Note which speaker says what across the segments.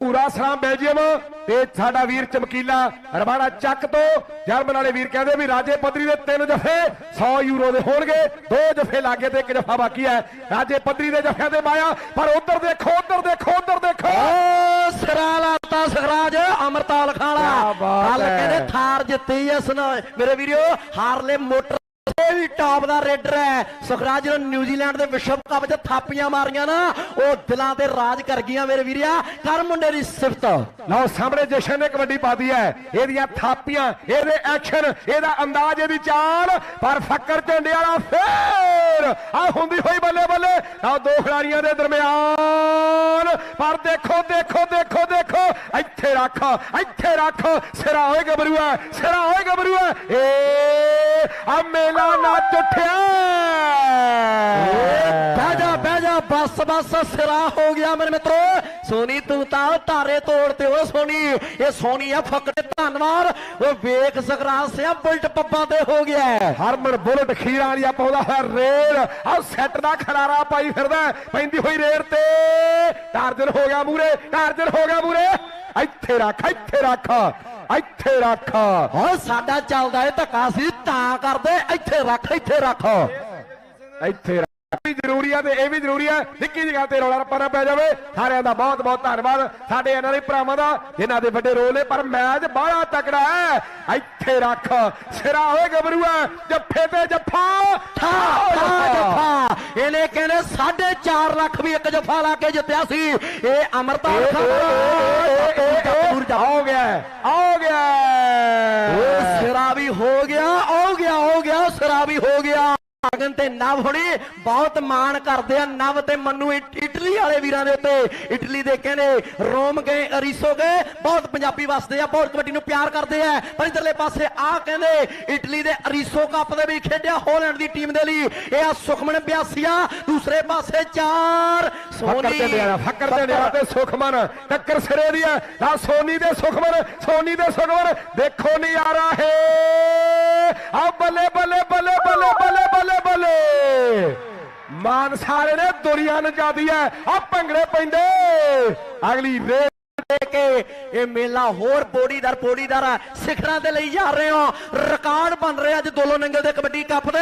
Speaker 1: ਪੂਰਾ ਸਲਾਮ ਬੈਲਜੀਅਮ ਤੇ ਸਾਡਾ ਵੀਰ ਚਮਕੀਲਾ ਰਵਾੜਾ ਚੱਕ ਤੋਂ ਜਰਮਨ ਵਾਲੇ ਵੀਰ ਕਹਿੰਦੇ ਵੀ ਰਾਜੇ ਪੱਧਰੀ ਦੇ ਤਿੰਨ ਜਫੇ 100 ਯੂਰੋ ਦੇ ਹੋਣਗੇ ਦੋ ਜਫੇ ਲਾਗੇ ਤੇ ਇੱਕ ਜਫਾ ਬਾਕੀ ਹੈ। ਰਾਜੇ ਪੱਧਰੀ ਦੇ ਜਫਿਆਂ ਦੇ ਮਾਇਆ ਪਰ ਉਧਰ ਦੇਖੋ ਉਧਰ ਦੇਖੋ ਉਧਰ ਦੇਖੋ।
Speaker 2: ਓ ਸਿਰਾ ਲਾਤਾ ਸਖਰਾਜ ਅਮਰਤਾਲ ਖਾਲਾ
Speaker 1: ਕਿਆ ਬਾਤ
Speaker 2: ਕੱਲ
Speaker 1: ਹੈ।
Speaker 2: ਕਹਿੰਦੇ ਥਾਰ ਜਿੱਤੀ ਇਸ ਨਾਲ ਮੇਰੇ ਵੀਰੋ ਹਾਰਲੇ ਮੋਟਰ ਇਹ ਵੀ ਟਾਪ ਦਾ ਰੇਡਰ ਹੈ। ਸੁਖਰਾਜ ਨੂੰ ਨਿਊਜ਼ੀਲੈਂਡ ਦੇ ਵਿਸ਼ਵ ਕੱਪ 'ਚ ਥਾਪੀਆਂ ਮਾਰੀਆਂ ਨਾ, ਉਹ ਦਿਲਾਂ ਤੇ ਰਾਜ ਕਰ ਗਈਆਂ ਮੇਰੇ ਵੀਰਿਆ। ਕਰ ਮੁੰਡੇ ਦੀ ਸਿਫਤ।
Speaker 1: ਲਓ, ਸਾਹਮਣੇ ਜਸ਼ਨ ਨੇ ਕਬੱਡੀ ਪਾਦੀ ਹੈ। ਇਹਦੀਆਂ ਥਾਪੀਆਂ, ਇਹਦੇ ਐਕਸ਼ਨ ਇਹਦਾ ਅੰਦਾਜ਼, ਇਹਦੀ ਚਾਲ। ਪਰ ਫੱਕਰ ਝੰਡੇ ਵਾਲਾ ਫੇਰ ਆ ਹੁੰਦੀ ਹੋਈ ਬੱਲੇ ਬੱਲੇ। ਲਓ, ਦੋ ਖਿਡਾਰੀਆਂ ਦੇ ਦਰਮਿਆਨ। ਪਰ ਦੇਖੋ ਦੇਖੋ ਦੇਖੋ ਦੇਖੋ। ਇੱਥੇ ਰੱਖ ਇੱਥੇ ਰੱਖ। ਸਿਰਾ ਹੋਏ ਗਬਰੂਆ ਸਿਰਾ ਹੋਏ ਗਬਰੂਆ ਏ ਆ ਮੇਲਾ ਨੱਚ ਉੱਠਿਆ
Speaker 2: ਬਹਿ ਜਾ ਬਹਿ ਜਾ, ਬਸ ਬਸ, ਸਿਰਾ ਹੋ ਗਿਆ ਮੇਰੇ ਮਿੱਤਰੋ। ਸੋਨੀ, ਤੂੰ ਤਾਂ ਤਾਰੇ ਤੋੜਤੇ ਓ ਸੋਨੀ। ਇਹ ਸੋਨੀ ਆ ਫੱਕੜੇ ਧੰਨਵਾਦ। ਉਹ ਵੇਖ ਸਖਰਾਜ ਸਿਆ, ਬੁਲਟ ਪੱਪਾਂ ਤੇ ਹੋ ਗਿਆ।
Speaker 1: ਹਰਮਨ, ਬੁਲਟ ਖੀਰਾਂ ਵਾਲੀ ਪਾਉਂਦਾ ਹੋਇਆ ਰੇਲ। ਆ ਸੈੱਟ ਦਾ ਖਰਾਰਾ ਪਾਈ ਫਿਰਦਾ, ਪੈਂਦੀ ਹੋਈ ਰੇਲ ਤੇ। ਟਾਰਜਨ ਹੋ ਗਿਆ ਮੂਰੇ, ਟਾਰਜਨ ਹੋ ਗਿਆ ਮੂਰੇ। ਇੱਥੇ ਰੱਖ ਇੱਥੇ ਰੱਖ ਇੱਥੇ ਰੱਖ।
Speaker 2: ਹੁਣ ਸਾਡਾ ਚੱਲਦਾ ਏ ਧੱਕਾ ਸੀ ਤਾਂ ਕਰਦੇ ਇੱਥੇ ਰੱਖ ਇੱਥੇ ਰੱਖ।
Speaker 1: ਇੱਥੇ ਇਹ ਵੀ ਜ਼ਰੂਰੀ ਆ ਤੇ ਇਹ ਵੀ ਜ਼ਰੂਰੀ ਆ। ਨਿੱਕੀ ਜਿਹੀ ਗੱਲ ਤੇ ਰੌਲਾ ਰੱਪਾ ਨਾ ਪੈ ਜਾਵੇ। ਸਾਰਿਆਂ ਦਾ ਬਹੁਤ ਬਹੁਤ ਧੰਨਵਾਦ। ਸਾਡੇ ਇਹਨਾਂ ਦੇ ਭਰਾਵਾਂ ਦਾ ਜਿਨ੍ਹਾਂ ਦੇ ਵੱਡੇ ਰੋਲ ਨੇ ਪਰ ਮੈਚ ਬਾਹਲਾ ਤਕੜਾ ਹੈ। ਇੱਥੇ ਰੱਖ। ਸਿਰਾ ਹੋਏ ਗੱਭਰੂਆ ਜੱਫੇ ਤੇ ਜੱਫਾ।
Speaker 2: ਠਾ ਜਫਾ। ਇਹਨੇ ਕਹਿੰਦੇ 4.5 ਲੱਖ ਵੀ ਇੱਕ ਜਫਾ ਲਾ ਕੇ ਜਿੱਤਿਆ ਸੀ। ਇਹ ਅਮਰਤਾਲ ਖਾਨ
Speaker 1: ਹੋ ਗਿਆ। ਹੋ ਗਿਆ।
Speaker 2: ਸਿਰਾ ਵੀ ਹੋ ਗਿਆ ਹੋ ਗਿਆ ਹੋ ਗਿਆ ਸਿਰਾ ਵੀ ਹੋ ਗਿਆ। ਅਗਨ ਤੇ ਨਵ ਹੁਣੀ, ਬਹੁਤ ਮਾਣ ਕਰਦੇ ਆ ਨਵ ਤੇ ਮੰਨੂ ਇਟਲੀ ਵਾਲੇ ਵੀਰਾਂ ਦੇ ਉੱਤੇ। ਇਟਲੀ ਦੇ ਕਹਿੰਦੇ, ਰੋਮ ਗਏ, ਅਰੀਸੋ ਗਏ, ਬਹੁਤ ਪੰਜਾਬੀ ਵਸਦੇ ਆ, ਬਹੁਤ ਕਬੱਡੀ ਨੂੰ ਪਿਆਰ ਕਰਦੇ ਆ। ਪਰ ਇਧਰਲੇ ਪਾਸੇ ਆ ਕਹਿੰਦੇ, ਇਟਲੀ ਦੇ ਅਰੀਸੋ ਕੱਪ ਦੇ ਵੀ ਖੇਡਿਆ ਹਾਲੈਂਡ ਦੀ ਟੀਮ ਦੇ ਲਈ। ਇਹ ਆ ਸੁਖਮਨ ਬਿਆਸੀਆ, ਦੂਸਰੇ ਪਾਸੇ ਚਾਰ
Speaker 1: ਫੱਕਰ ਤੇ ਫੱਕਰ ਤੇ ਡਿਆਰਾ ਤੇ ਸੁਖਮਨ। ਟੱਕਰ ਸਿਰੇ ਦੀ ਹੈ ਆ ਸੋਨੀ ਦੇ ਸੁਖਮਨ, ਸੋਨੀ ਦੇ ਸੁਖਮਨ। ਦੇਖੋ ਨਜ਼ਾਰਾ ਹੈ। ਆ ਬੱਲੇ ਬੱਲੇ ਬੱਲੇ ਬੱਲੇ ਬੱਲੇ ਮਾਨ ਸਾਰੇ ਨੇ ਦੁਨੀਆ ਨਚਾਦੀ ਹੈ ਆ ਭੰਗੜੇ ਪੈਂਦੇ। ਅਗਲੀ ਰੇ
Speaker 2: ਦੇ ਕੇ ਇਹ ਮੇਲਾ ਹੋਰ ਪੋੜੀਦਾਰ ਪੋੜੀਦਾਰ ਸਿਖਰਾਂ ਦੇ ਲਈ ਜਾ ਰਹੇ ਹੋ। ਰਿਕਾਰਡ ਬਣ ਰਿਹਾ ਅੱਜ ਦੋਲੋ ਨੰਗਲ ਦੇ ਕਬੱਡੀ ਕੱਪ ਦੇ।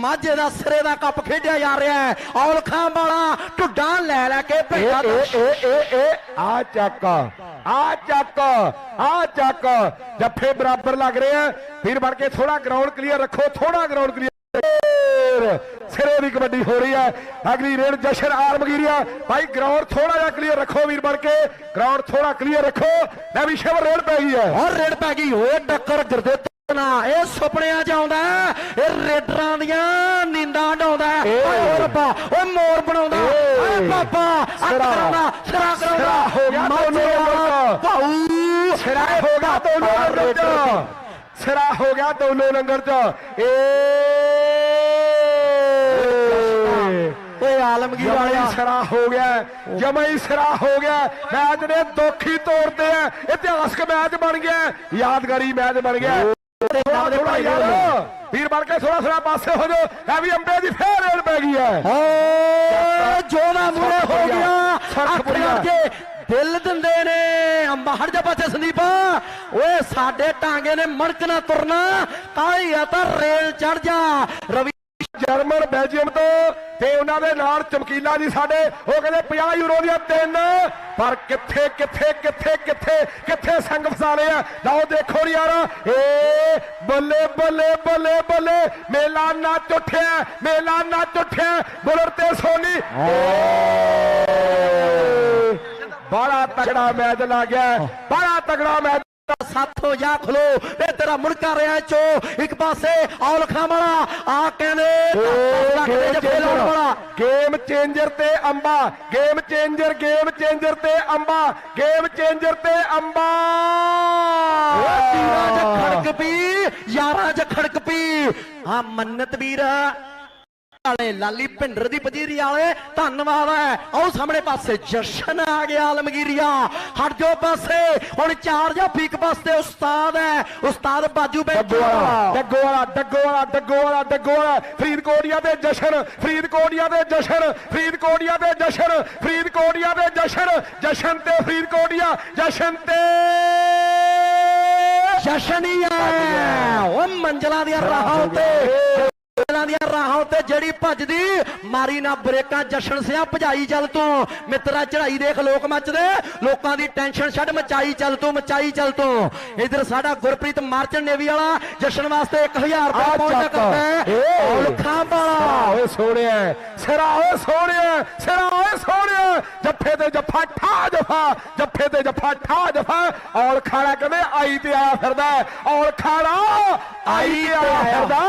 Speaker 2: ਮਾਝੇ ਦਾ ਸਿਰੇ ਦਾ ਕੱਪ ਖੇਡਿਆ ਜਾ ਰਿਹਾ ਹੈ ਔਲਖਾਂ ਵਾਲਾ ਢੁੱਡਾਂ ਲੈ ਲੈ ਕੇ
Speaker 1: ਏ ਆ ਚੱਕ ਆ ਚੱਕ ਆ ਚੱਕ। ਜੱਫੇ ਬਰਾਬਰ ਲੱਗ ਰਹੇ ਆ। ਫਿਰ ਬਣ ਕੇ ਥੋੜਾ ਗਰਾਊਂਡ ਕਲੀਅਰ ਰੱਖੋ ਥੋੜਾ ਗਰਾਊਂਡ ਕਲੀਅਰ ਸਿਰੇ ਦੀ ਕਬੱਡੀ ਹੋ ਰਹੀ ਹੈ। ਅਗਲੀ ਰੇਡ ਜਸ਼ਨ ਆਲਮਗੀਰੀਆ ਭਾਈ ਗਰਾਊਂਡ ਥੋੜਾ ਜਿਹਾ ਕਲੀਅਰ ਰੱਖੋ ਵੀਰ ਬਣ ਕੇ। ਗਰਾਊਂਡ ਥੋੜਾ ਕਲੀਅਰ ਰੱਖੋ। ਲੈ ਵੀ ਸ਼ਵਰ ਰੇਡ ਪੈ ਗਈ ਹੈ।
Speaker 2: ਔਰ ਰੇਡ ਪੈ ਗਈ। ਓਏ ਟੱਕਰ ਜਰਦੇ ਨਾ। ਇਹ ਸੁਪਨਿਆਂ ਚ ਆਉਂਦਾ ਇਹ ਰੇਡਰਾਂ ਦੀਆਂ ਨੀਂਦਾਂ ਡਾਉਂਦਾ। ਓਏ ਰੱਬਾ ਓਏ ਮੋਰ ਬਣਾਉਂਦਾ। ਓਏ ਬਾਬਾ
Speaker 1: ਸਿਰਾ।
Speaker 2: ਸਿਰਾ ਕਰਾਉਂਦਾ।
Speaker 1: ਹੋ ਗਿਆ ਦੋਨੋਂ।
Speaker 2: ਭਾਊ।
Speaker 1: ਸਿਰਾ ਹੋ ਗਿਆ ਦੋਨੋਂ ਨੰਬਰ ਚ ਸਿਰਾ ਹੋ ਗਿਆ ਦੋਨੋਂ ਨੰਬਰ ਚ ਏ।
Speaker 2: ਓਏ ਆਲਮਗੀਰ ਵਾਲਿਆ।
Speaker 1: ਸਿਰਾ ਹੋ ਗਿਆ ਜਮਾਈ ਸਿਰਾ ਹੋ ਗਿਆ। ਮੈਚ ਨੇ ਦੋਖੀ ਤੋੜਦੇ ਆ। ਇਤਿਹਾਸਕ ਮੈਚ ਬਣ ਗਿਆ। ਯਾਦਗਾਰੀ ਮੈਚ ਬਣ ਗਿਆ। ਵੀਰ ਬਣ ਕੇ ਥੋੜਾ ਥੋੜਾ ਪਾਸੇ ਹੋ ਜਾਓ। ਐ ਵੀ ਅੰਬੇ ਦੀ ਫੇਰ ਰੇਡ ਪੈ ਗਈ ਹੈ।
Speaker 2: ਜੋਦਾ ਮੂਰੇ ਹੋ ਗਿਆ। ਅੱਖ। ਕਰਕੇ ਦਿਲ ਦਿੰਦੇ ਨੇ। ਅੰਬਾ ਹਟ ਜਾ ਪਾਸੇ ਸੰਦੀਪ। ਓਏ ਸਾਡੇ ਟਾਂਗੇ ਨੇ ਮੜਕ ਨਾ ਤੁਰਨਾ। ਤਾਂ ਹੀ ਆ ਤਾਂ ਰੇਲ ਚੜ ਜਾ। ਰਵੀ
Speaker 1: ਜਰਮਨ, ਬੈਲਜੀਅਮ ਤੋਂ ਤੇ ਉਹਨਾਂ ਦੇ ਨਾਲ ਚਮਕੀਲਾ ਜੀ ਸਾਡੇ, ਉਹ ਕਹਿੰਦੇ 50 ਯੂਰੋ ਦੀਆਂ ਤਿੰਨ। ਪਰ ਕਿੱਥੇ ਕਿੱਥੇ ਕਿੱਥੇ ਕਿੱਥੇ ਕਿੱਥੇ ਸੰਗ ਫਸਾਲੇ ਆ? ਲਓ ਦੇਖੋ ਨੀ ਯਾਰ। ਏ, ਬੱਲੇ ਬੱਲੇ ਬੱਲੇ ਬੱਲੇ। ਮੇਲਾ ਨਾ ਟੁੱਟਿਆ, ਮੇਲਾ ਨਾ ਟੁੱਟਿਆ। ਬੁਲਰ ਤੇ ਸੋਨੀ। ਏ ਬੜਾ ਤਗੜਾ ਮੈਚ ਲੱਗ ਗਿਆ। ਬੜਾ ਤਗੜਾ ਮੈਚ
Speaker 2: ਸਾਥੋਂ ਜਾ ਖਲੋ ਇਹ ਤੇਰਾ ਮੁੜਕਾ ਰਿਹਾ ਚੋ ਇੱਕ ਪਾਸੇ ਔਲਖਾਂ ਵਾਲਾ ਆ ਕਹਿੰਦੇ ਦਸ ਲੱਖ ਦੇ ਜੱਫੇ ਲਾਉਣ ਵਾਲਾ
Speaker 1: ਗੇਮ ਚੇਂਜਰ ਤੇ ਅੰਬਾ ਗੇਮ ਚੇਂਜਰ ਗੇਮ ਚੇਂਜਰ ਤੇ ਅੰਬਾ ਗੇਮ ਚੇਂਜਰ ਤੇ ਅੰਬਾ
Speaker 2: ਤੀਰਾਂ 'ਚ ਖੜਕ ਵਾਲੇ ਲਾਲੀ ਭਿੰਡਰ ਦੀ ਪਜੀਰੀ ਵਾਲੇ ਧੰਨਵਾਦ ਹੈ। ਆਓ ਸਾਹਮਣੇ ਪਾਸੇ ਜਸ਼ਨ ਆ ਗਿਆ ਆਲਮਗੀਰੀਆ। ਹਟ ਜਾਓ ਪਾਸੇ। ਹੁਣ ਚਾਰ ਜਾਫੀ ਇੱਕ ਪਾਸੇ ਉਸਤਾਦ ਹੈ। ਉਸਤਾਦ ਬਾਜੂ
Speaker 1: ਡੱਗੋ ਵਾਲਾ ਡੱਗੋ ਵਾਲਾ ਡੱਗੋ ਵਾਲਾ ਡੱਗੋ ਵਾਲਾ ਡੱਗੋ ਵਾਲਾ ਫਰੀਦਕੋਟੀਆ ਦੇ ਜਸ਼ਨ ਫਰੀਦਕੋਟੀਆ ਦੇ ਜਸ਼ਨ ਫਰੀਦਕੋਟੀਆ ਦੇ ਜਸ਼ਨ ਫਰੀਦਕੋਟੀਆ ਦੇ ਜਸ਼ਨ ਜਸ਼ਨ ਤੇ ਫਰੀਦਕੋਟੀਆ ਜਸ਼ਨ ਤੇ
Speaker 2: ਜਸ਼ਨ ਹੀ ਹੈ। ਉਹ ਮੰਜ਼ਲਾਂ ਦੀਆਂ ਰਾਹਾਂ ਉੱਤੇ। ਮੰਜ਼ਲਾਂ ਦੀਆਂ ਰਾਹਾਂ ਉੱਤੇ ਜਿਹੜੀ ਭੱਜਦੀ ਮਾਰੀ ਨਾ ਬ੍ਰੇਕਾਂ ਜਸ਼ਨ ਸਿਆ ਭਜਾਈ ਚੱਲ ਤੂੰ। ਮਿੱਤਰਾ ਚੜਾਈ ਦੇਖ ਲੋਕ ਮੱਚਦੇ। ਲੋਕਾਂ ਦੀ ਟੈਨਸ਼ਨ ਛੱਡ ਮਚਾਈ ਚੱਲ ਤੂੰ ਮਚਾਈ ਚੱਲ ਤੂੰ। ਇਧਰ ਸਾਡਾ ਗੁਰਪ੍ਰੀਤ ਮਾਰਚਨ ਨੇਵੀ ਵਾਲਾ ਜਸ਼ਨ ਵਾਸਤੇ 1000
Speaker 1: ਆ
Speaker 2: ਰੁਪਏ ਪਹੁੰਚਦਾ। ਕਰਦਾ ਹੈ। ਔਲਖਾਂ ਵਾਲਾ।
Speaker 1: ਓਏ ਸੋਹਣਿਆ ਸਿਰਾ ਓਏ ਸੋਹਣਿਆ ਸਿਰਾ ਓਏ ਸੋਹਣਿਆ। ਜੱਫੇ ਤੇ ਜੱਫਾ ਠਾ ਜਫਾ ਜੱਫੇ ਤੇ ਜੱਫਾ ਠਾ ਜਫਾ ਔਲ ਖਾਣਾ ਕਹਿੰਦੇ ਆਈ ਤੇ ਆਇਆ ਫਿਰਦਾ। ਔਲ ਖਾਣਾ ਆਈ ਤੇ ਆਇਆ ਫਿਰਦਾ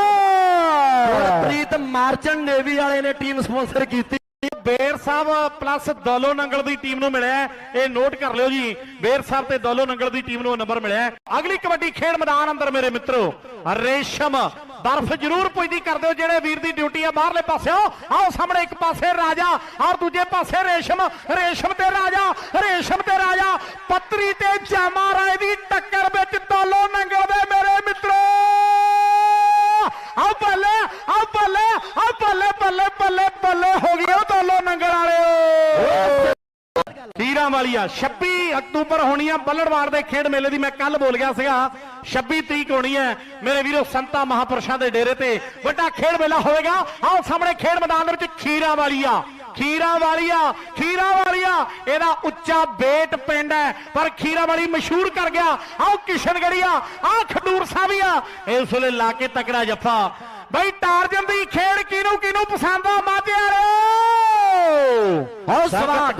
Speaker 2: ਗੁਰਪ੍ਰੀਤ ਮਾਰਚਨ ਨੇਵੀ ਵਾਲੇ ਨੇ ਟੀਮ ਸਪਾਂਸਰ ਕੀਤੀ
Speaker 3: ਬੇਰ ਸਾਹਿਬ ਪਲੱਸ ਦੌਲੋ ਨੰਗਲ ਦੀ ਟੀਮ ਨੂੰ ਮਿਲਿਆ। ਇਹ ਨੋਟ ਕਰ ਲਿਓ ਜੀ ਬੇਰ ਸਾਹਿਬ ਤੇ ਦੌਲੋ ਨੰਗਲ ਦੀ ਟੀਮ ਨੂੰ ਨੰਬਰ ਮਿਲਿਆ। ਅਗਲੀ ਕਬੱਡੀ ਖੇਡ ਮੈਦਾਨ ਅੰਦਰ ਮੇਰੇ ਮਿੱਤਰੋ ਰੇਸ਼ਮ ਬਰਫ਼ ਜ਼ਰੂਰ ਪੁੱਜਦੀ ਕਰ ਦਿਓ, ਜਿਹੜੇ ਵੀਰ ਦੀ ਡਿਊਟੀ ਆ ਬਾਹਰਲੇ ਪਾਸਿਓ। ਆਓ ਸਾਹਮਣੇ ਇੱਕ ਪਾਸੇ ਰਾਜਾ ਔਰ ਦੂਜੇ ਪਾਸੇ ਰੇਸ਼ਮ। ਰੇਸ਼ਮ ਤੇ ਰਾਜਾ, ਰੇਸ਼ਮ ਤੇ ਰਾਜਾ। ਪੱਤਰੀ ਤੇ ਜਾਮਾ ਰਾਏ ਦੀ ਟੱਕਰ ਵਿੱਚ ਦੌਲੋ ਨੰਗਲ ਦੇ ਮੇਰੇ ਮਿੱਤਰੋ ਆ ਬੱਲੇ ਆ ਬੱਲੇ ਆ ਬੱਲੇ ਬੱਲੇ ਬੱਲੇ ਬੱਲੇ ਹੋ ਗਈ ਉਹ ਦੋਲੋ ਨੰਗਲ ਵਾਲਿਓ ਹੀਰਾਂ ਵਾਲੀਆ। 26 ਅਕਤੂਬਰ ਹੋਣੀ ਆ ਬੱਲੜਵਾੜ ਦੇ ਖੇਡ ਮੇਲੇ ਦੀ। ਮੈਂ ਕੱਲ ਬੋਲ ਗਿਆ ਸੀਗਾ 26 ਤਰੀਕ ਹੋਣੀ ਹੈ ਮੇਰੇ ਵੀਰੋ ਸੰਤਾ ਮਹਾਪੁਰਸ਼ਾਂ ਦੇ ਡੇਰੇ ਤੇ। ਵੱਡਾ ਖੇਡ ਮੇਲਾ ਹੋਵੇਗਾ। ਆਓ ਸਾਹਮਣੇ ਖੇਡ ਮੈਦਾਨ ਦੇ ਵਿੱਚ ਖੀਰਾਂ ਵਾਲੀਆ। ਖੀਰਾ ਵਾਲੀਆ ਖੀਰਾ ਵਾਲੀਆ। ਇਹਦਾ ਉੱਚਾ ਬੇਟ ਪਿੰਡ ਹੈ ਪਰ ਖੀਰਾ ਵਾਲੀ ਮਸ਼ਹੂਰ ਕਰ ਗਿਆ। ਆਓ ਕਿਸ਼ਨਗੜੀਆ ਆ ਖਡੂਰ ਸਾਹਿਬੀਆ ਇਸ ਵੇਲੇ ਲਾ ਕੇ ਤਕੜਾ ਜੱਫਾ। ਬਈ ਟਾਰਜਨ ਦੀ ਖੇਡ ਕਿਹਨੂੰ ਕਿਹਨੂੰ ਪਸੰਦ ਆ? ਮਾਝਿਆਰੋ
Speaker 2: ਸਵਾਗਤ